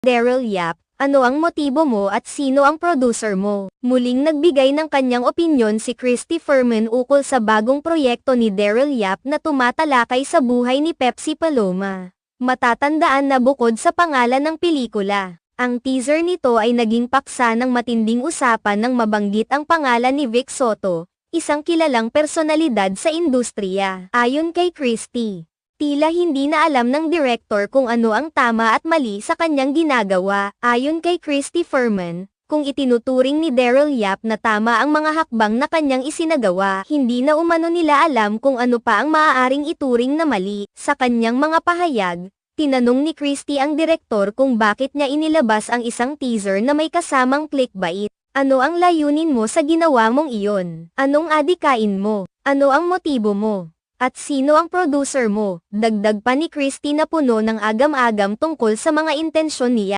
Daryl Yap, ano ang motibo mo at sino ang producer mo? Muling nagbigay ng kanyang opinyon si Christy Furman ukol sa bagong proyekto ni Daryl Yap na tumatalakay sa buhay ni Pepsi Paloma. Matatandaan na bukod sa pangalan ng pelikula, ang teaser nito ay naging paksa ng matinding usapan nang mabanggit ang pangalan ni Vic Soto, isang kilalang personalidad sa industriya. Ayon kay Christie, tila hindi na alam ng director kung ano ang tama at mali sa kanyang ginagawa. Ayon kay Christy Furman, kung itinuturing ni Daryl Yap na tama ang mga hakbang na kanyang isinagawa, hindi na umano nila alam kung ano pa ang maaaring ituring na mali. Sa kanyang mga pahayag, tinanong ni Christy ang direktor kung bakit niya inilabas ang isang teaser na may kasamang clickbait. Ano ang layunin mo sa ginawa mong iyon? Anong adikain mo? Ano ang motibo mo? At sino ang producer mo? Dagdag pa ni Christy na puno ng agam-agam tungkol sa mga intensyon niya.